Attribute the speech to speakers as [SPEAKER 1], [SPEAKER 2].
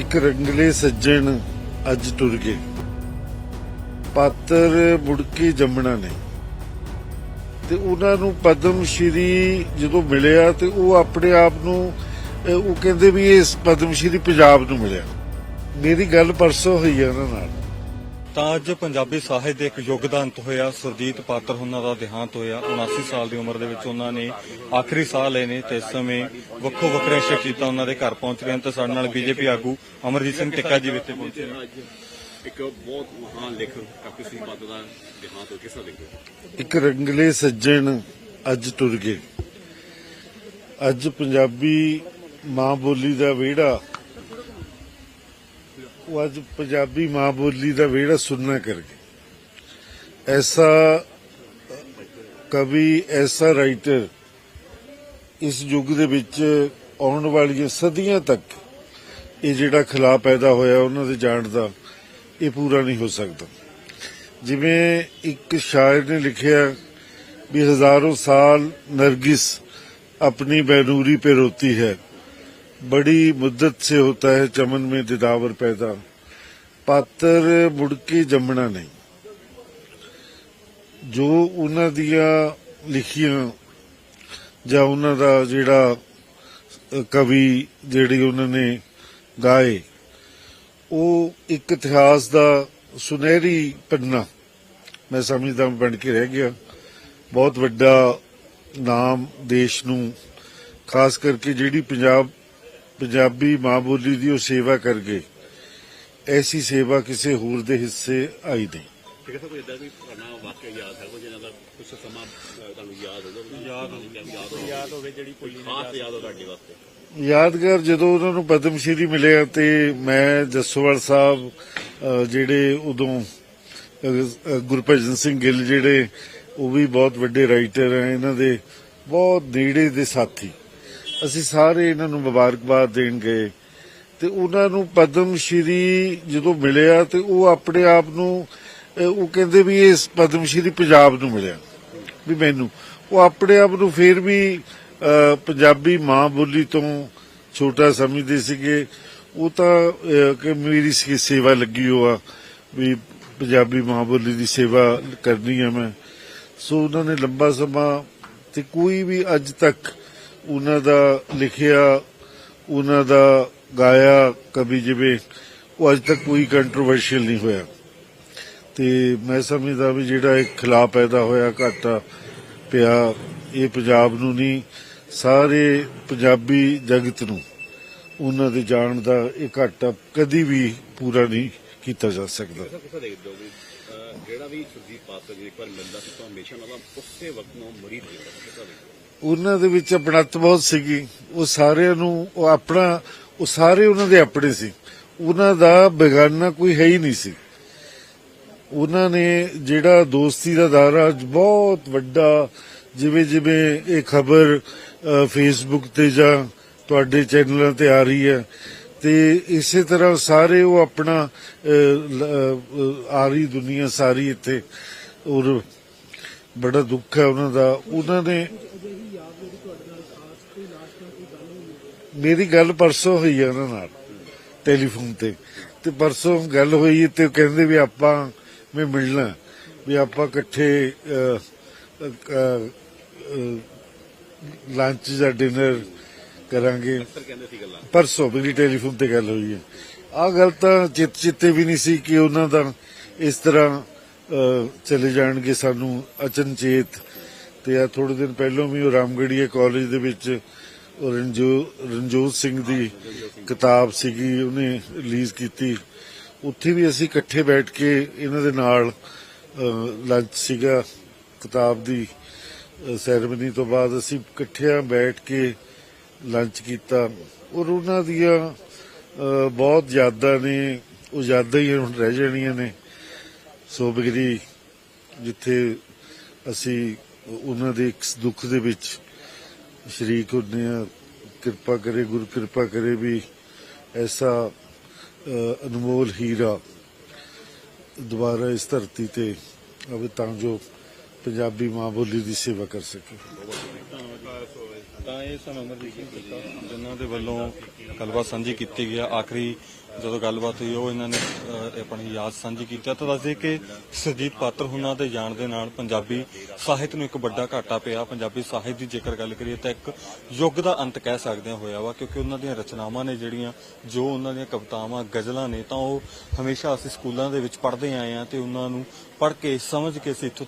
[SPEAKER 1] ਇੱਕ ਰੰਗਲੇ ਸੱਜਣ ਅੱਜ ਟੁਰ ਗਏ। ਪਾਤਰ ਮੁੜ ਕੇ ਜੰਮਣਾ ਨਹੀਂ। ਤੇ ਉਹਨਾਂ ਨੂੰ ਪਦਮ ਸ਼੍ਰੀ ਜਦੋਂ ਮਿਲਿਆ ਤੇ ਉਹ ਆਪਣੇ ਆਪ ਨੂੰ ਉਹ ਕਹਿੰਦੇ ਵੀ ਇਸ ਪਦਮ ਸ਼੍ਰੀ ਪੰਜਾਬ ਨੂੰ ਮਿਲਿਆ। ਮੇਰੀ ਗੱਲ ਪਰਸੋਂ ਹੋਈ ਆ ਉਹਨਾਂ ਨਾਲ।
[SPEAKER 2] ਤਾਂ ਅੱਜ ਪੰਜਾਬੀ ਸਾਹਿਤ ਦੇ ਇੱਕ ਯੁੱਗ ਦਾ ਅੰਤ ਹੋਇਆ ਸੁਰਜੀਤ ਪਾਤਰ ਉਹਨਾਂ ਦਾ ਦੇਹਾਂਤ ਹੋਇਆ। 79 ਸਾਲ ਦੀ ਉਮਰ ਦੇ ਵਿੱਚ ਉਹਨਾਂ ਨੇ ਆਖਰੀ ਸਾਹ ਲਏ ਨੇ ਤੇ ਇਸ ਸਮੇਂ ਵੱਖੋ ਵੱਖਰੇ ਸ਼ਖਸੀਅਤਾਂ ਉਹਨਾਂ ਦੇ ਘਰ ਪਹੁੰਚ ਗਏ ਹਨ ਤੇ ਸਾਡੇ ਨਾਲ ਬੀਜੇਪੀ ਆਗੂ ਅਮਰਜੀਤ ਸਿੰਘ ਟਿੱਕਾ ਜੀ ਵੀ ਇੱਥੇ ਪਹੁੰਚੇ
[SPEAKER 3] ਇੱਕ ਬਹੁਤ ਮਹਾਨ ਲੇਖਕ ਕਾਫੀ ਸਿੰਘ ਬਾਦਲ ਦਾ ਦੇਹਾਂਤ ਹੋ ਕਿਸ ਹੋ
[SPEAKER 1] ਇੱਕ ਰੰਗਲੇ ਸੱਜਣ ਅੱਜ ਟੁਰ ਗਏ। ਅੱਜ ਪੰਜਾਬੀ ਮਾਂ ਬੋਲੀ ਦਾ ਵਿਹੜਾ ਉਹ ਅੱਜ ਪੰਜਾਬੀ ਮਾਂ ਬੋਲੀ ਦਾ ਵਿਹੜਾ ਸੁਣਨਾ ਕਰ ਗਏ ਐਸਾ ਕਵੀ, ਐਸਾ ਰਾਈਟਰ ਇਸ ਯੁੱਗ ਦੇ ਵਿੱਚ ਆਉਣ ਵਾਲੀਆਂ ਸਦੀਆਂ ਤੱਕ ਇਹ ਜਿਹੜਾ ਖਿਲਾ ਪੈਦਾ ਹੋਇਆ ਉਹਨਾਂ ਦੇ ਜਾਣ ਦਾ ਇਹ ਪੂਰਾ ਨਹੀਂ ਹੋ ਸਕਦਾ। ਜਿਵੇਂ ਇੱਕ ਸ਼ਾਇਰ ਨੇ ਲਿਖਿਆ ਵੀ ਹਜ਼ਾਰੋਂ ਸਾਲ ਨਰਗਿਸ ਆਪਣੀ ਬੈਨੂਰੀ ਪੇ ਰੋਤੀ ਹੈ। बड़ी मुद्दत से होता है चमन में दिदावर पैदा ਪਾਤਰ ਮੁੜ ਕੇ ਜੰਮਣਾ ਨਹੀਂ ਜੋ ਉਹਨਾਂ ਦੀਆਂ ਲਿਖੀਆਂ ਜਾਂ ਉਹਨਾਂ ਦਾ ਜਿਹੜਾ ਅ, ਕਵੀ ਜਿਹੜੀ ਉਹਨਾਂ ਨੇ ਗਾਏ ਉਹ ਇੱਕ ਇਤਿਹਾਸ ਦਾ ਸੁਨਹਿਰੀ ਪੰਨਾ ਮੈਂ ਸਮਝਦਾ ਬਣ ਕੇ ਰਹਿ ਗਿਆ ਬਹੁਤ ਵੱਡਾ ਨਾਮ ਦੇਸ਼ ਨੂੰ ਖਾਸ ਕਰਕੇ ਜਿਹੜੀ ਪੰਜਾਬ ਪੰਜਾਬੀ ਮਾਂ ਬੋਲੀ ਦੀ ਉਹ ਸੇਵਾ ਕਰ ਗਏ ਐਸੀ ਸੇਵਾ ਕਿਸੇ ਹੋਰ ਦੇ ਹਿੱਸੇ ਆਈ ਨਹੀਂ।
[SPEAKER 3] ਠੀਕ ਹੈ ਕੋਈ ਇਦਾਂ ਵੀ ਪੁਰਾਣਾ ਵਾਕਿਆ ਯਾਦ ਹੈ ਕੋਈ ਜਿਹਨਾਂ ਦਾ ਕੁਝ ਸਮਾਂ ਅਹ, ਤੁਹਾਨੂੰ ਯਾਦ ਹੋਵੇ ਯਾਦ ਯਾਦ ਹੋਵੇ। ਯਾਦ ਹੋਵੇ ਜਿਹੜੀ ਕੋਈ ਖਾਸ ਯਾਦ ਹੋ ਤੁਹਾਡੇ ਵਾਸਤੇ।
[SPEAKER 1] ਯਾਦਗਾਰ ਜਦੋਂ ਉਹਨਾਂ ਨੂੰ ਪਦਮ ਸ਼੍ਰੀ ਮਿਲਿਆ ਤੇ ਮੈਂ ਜੱਸੋਵਾਲ ਸਾਹਿਬ ਜਿਹੜੇ ਉਦੋਂ ਗੁਰਭਜਨ ਸਿੰਘ ਗਿੱਲ ਜਿਹੜੇ ਉਹ ਵੀ ਬਹੁਤ ਵੱਡੇ ਰਾਈਟਰ ਹੈ ਇਹਨਾਂ ਦੇ ਬਹੁਤ ਨੇੜੇ ਦੇ ਸਾਥੀ। ਅਸੀਂ ਸਾਰੇ ਇਹਨਾਂ ਨੂੰ ਮੁਬਾਰਕਬਾਦ ਦੇਣ ਗਏ ਤੇ ਉਹਨਾਂ ਨੂੰ ਪਦਮ ਸ਼੍ਰੀ ਜਦੋਂ ਮਿਲਿਆ ਤੇ ਉਹ ਆਪਣੇ ਆਪ ਨੂੰ ਉਹ ਕਹਿੰਦੇ ਵੀ ਇਸ ਪਦਮ ਸ਼੍ਰੀ ਪੰਜਾਬ ਨੂੰ ਮਿਲਿਆ। ਵੀ ਮੈਨੂੰ। ਉਹ ਆਪਣੇ ਆਪ ਨੂੰ ਫੇਰ ਵੀ ਪੰਜਾਬੀ ਮਾਂ ਬੋਲੀ ਤੋਂ ਛੋਟਾ ਸਮਝਦੇ ਸੀਗੇ। ਉਹ ਤਾਂ ਕਿ ਮੇਰੀ ਸੇਵਾ ਲੱਗੀ ਹੋਆ ਵੀ ਪੰਜਾਬੀ ਮਾਂ ਬੋਲੀ ਦੀ ਸੇਵਾ ਕਰਨੀ ਹੈ ਮੈਂ। ਸੋ ਉਹਨਾਂ ਨੇ ਲੰਬਾ ਸਮਾਂ ਤੇ ਕੋਈ ਵੀ ਅੱਜ ਤੱਕ ਉਹਨਾਂ ਦਾ ਲਿਖਿਆ, ਉਹਨਾਂ ਦਾ ਗਾਇਆ ਕਵੀ ਜਿਵੇਂ, ਉਹ ਅੱਜ ਤੱਕ ਕੋਈ ਕੰਟਰੋਵਰਸ਼ੀਅਲ ਨਹੀਂ ਹੋਇਆ। ਤੇ ਮੈਂ ਸਮਝਦਾ ਵੀ ਜਿਹੜਾ ਇੱਕ ਖਿਲਾਫ ਪੈਦਾ ਹੋਇਆ, ਘਾਟਾ ਪਿਆ, ਇਹ ਪੰਜਾਬ ਨੂੰ ਨਹੀਂ, ਸਾਰੇ ਪੰਜਾਬੀ ਜਗਤ ਨੂੰ, ਉਹਨਾਂ ਦੇ ਜਾਣ ਦਾ ਇਹ ਘਾਟਾ ਕਦੀ ਵੀ ਪੂਰਾ ਨਹੀਂ ਕੀਤਾ ਜਾ ਸਕਦਾ।
[SPEAKER 3] ਜਿਹੜਾ ਵੀ ਸੁਰਜੀਤ ਪਾਤਰ ਜੀ ਇੱਕ ਵਾਰ ਮਿਲਦਾ ਸੀ ਤਾਂ ਹਮੇਸ਼ਾ ਉਹਨਾਂ ਦਾ ਉਸੇ ਵਕਤ ਨੂੰ ਮੁਰੀਦ ਹੁੰਦਾ ਸੀ
[SPEAKER 1] ਉਹਨਾਂ ਦੇ ਵਿੱਚ ਆਪਣਤ ਬਹੁਤ ਸੀਗੀ। ਉਹ ਸਾਰਿਆਂ ਨੂੰ, ਉਹ ਆਪਣਾ, ਉਹ ਸਾਰੇ ਉਹਨਾਂ ਦੇ ਆਪਣੇ ਸੀ। ਉਹਨਾਂ ਦਾ ਬੇਗਾਨਾ ਕੋਈ ਹੈ ਹੀ ਨਹੀਂ ਸੀ। ਉਹਨਾਂ ਨੇ ਜਿਹੜਾ ਦੋਸਤੀ ਦਾ ਦਾਇਰਾ ਬਹੁਤ ਵੱਡਾ, ਜਿਵੇਂ ਜਿਵੇਂ ਇਹ ਖਬਰ ਫੇਸਬੁੱਕ ਤੇ ਜਾਂ ਤੁਹਾਡੇ ਚੈਨਲਾਂ ਤੇ ਆ ਰਹੀ ਹੈ, ਤੇ ਇਸੇ ਤਰ੍ਹਾਂ ਸਾਰੇ ਉਹ ਆਪਣਾ ਆ ਰਹੀ ਦੁਨੀਆ ਸਾਰੀ ਇੱਥੇ। ਔਰ ਬੜਾ ਦੁੱਖ ਹੈ ਉਹਨਾਂ ਦਾ। ਉਹਨਾਂ ਨੇ ਮੇਰੀ ਗੱਲ ਪਰਸੋਂ ਹੋਈ ਆ ਉਹਨਾਂ ਨਾਲ, ਟੈਲੀਫੋਨ ਤੇ। ਤੇ ਪਰਸੋਂ ਗੱਲ ਹੋਈ ਤੇ ਕਹਿੰਦੇ ਵੀ ਆਪਾਂ, ਮੈਂ ਮਿਲਣਾ, ਵੀ ਆਪਾਂ ਇਕੱਠੇ ਲੰਚ ਜਾਂ ਡਿਨਰ ਕਰਾਂਗੇ।
[SPEAKER 3] ਅਕਸਰ
[SPEAKER 1] ਪਰਸੋਂ ਮੇਰੀ ਟੈਲੀਫੋਨ ਤੇ ਗੱਲ ਹੋਈ ਹੈ ਆ ਗੱਲ ਤਾਂ ਚਿੱਤ ਚਿੱਤੇ ਵੀ ਨਹੀਂ ਸੀ ਕਿ ਉਹਨਾਂ ਦਾ ਇਸ ਤਰ੍ਹਾਂ ਚਲੇ ਜਾਣਗੇ ਸਾਨੂੰ ਅਚਨਚੇਤ। ਤੇ ਆ ਥੋੜੇ ਦਿਨ ਪਹਿਲਾਂ ਵੀ ਉਹ ਰਾਮਗੜੀਆ ਕਾਲਜ ਦੇ ਵਿੱਚ ਰਣਜੋਤ ਸਿੰਘ ਦੀ ਕਿਤਾਬ ਸੀਗੀ, ਉਹਨੇ ਰਿਲੀਜ਼ ਕੀਤੀ। ਉੱਥੇ ਵੀ ਅਸੀਂ ਇਕੱਠੇ ਬੈਠ ਕੇ ਇਹਨਾਂ ਦੇ ਨਾਲ ਲੰਚ ਸੀਗਾ, ਕਿਤਾਬ ਦੀ ਸੈਰੇਮਨੀ ਤੋਂ ਬਾਅਦ ਅਸੀਂ ਇਕੱਠਿਆਂ ਬੈਠ ਕੇ ਲੰਚ ਕੀਤਾ। ਔਰ ਉਹਨਾਂ ਦੀਆਂ ਬਹੁਤ ਯਾਦਾਂ ਨੇ, ਉਹ ਯਾਦਾਂ ਹੀ ਹੁਣ ਰਹਿ ਜਾਣੀਆਂ ਨੇ। ਸੋ ਜਿੱਥੇ ਅਸੀਂ ਉਹਨਾਂ ਦੇ ਇੱਕ ਦੁੱਖ ਦੇ ਵਿੱਚ ਸ਼ਰੀਕ ਹੁੰਦੇ ਆ, ਕਿਰਪਾ ਕਰੇ, ਗੁਰੂ ਕਿਰਪਾ ਕਰੇ ਵੀ ਐਸਾ ਅਨਮੋਲ ਹੀਰਾ ਦੁਬਾਰਾ ਇਸ ਧਰਤੀ ਤੇ ਆਵੇ ਤਾਂ ਜੋ ਪੰਜਾਬੀ ਮਾਂ ਬੋਲੀ ਦੀ ਸੇਵਾ ਕਰ ਸਕੇ।
[SPEAKER 2] ਤਾਂ ਇਹ ਸਨ ਅਮਰਜੀਤ ਸਿੰਘ ਪਿੱਤਾ ਜਿਨ੍ਹਾਂ ਦੇ ਵੱਲੋਂ ਗੱਲਬਾਤ ਸਾਂਝੀ ਕੀਤੀ ਗਈ ਆ। ਆਖਰੀ ਜਦੋਂ ਗੱਲਬਾਤ ਹੋਈ ਉਹ ਇਹਨਾਂ ਨੇ ਅਹ, ਆਪਣੀ ਯਾਦ ਸਾਂਝੀ ਕੀਤੀ ਆ। ਤਾਂ ਦੱਸਦੇ ਕਿ ਸਰਜੀਤ ਪਾਤਰ ਹੁਣਾਂ ਦੇ ਜਾਣ ਦੇ ਨਾਲ ਪੰਜਾਬੀ ਸਾਹਿਤ ਨੂੰ ਇੱਕ ਵੱਡਾ ਘਾਟਾ ਪਿਆ। ਪੰਜਾਬੀ ਸਾਹਿਤ ਦੀ ਜੇਕਰ ਗੱਲ ਕਰੀਏ ਤਾਂ ਇੱਕ ਯੁੱਗ ਦਾ ਅੰਤ ਕਹਿ ਸਕਦੇ ਹਾਂ ਹੋਇਆ ਵਾ ਕਿਉਂਕਿ ਉਹਨਾਂ ਦੀਆਂ ਰਚਨਾਵਾਂ ਨੇ ਜਿਹੜੀਆਂ ਜੋ ਉਹਨਾਂ ਦੀਆਂ ਕਵਿਤਾਵਾਂ ਗਜ਼ਲਾਂ ਨੇ ਤਾਂ ਉਹ ਹਮੇਸ਼ਾ ਅਸੀਂ ਸਕੂਲਾਂ ਦੇ ਵਿੱਚ ਪੜ੍ਹਦੇ ਆਏ ਆ ਤੇ ਉਹਨਾਂ ਨੂੰ ਪੜ੍ਹ ਕੇ ਸਮਝ ਕੇ ਅਸੀਂ ਇੱਥੋਂ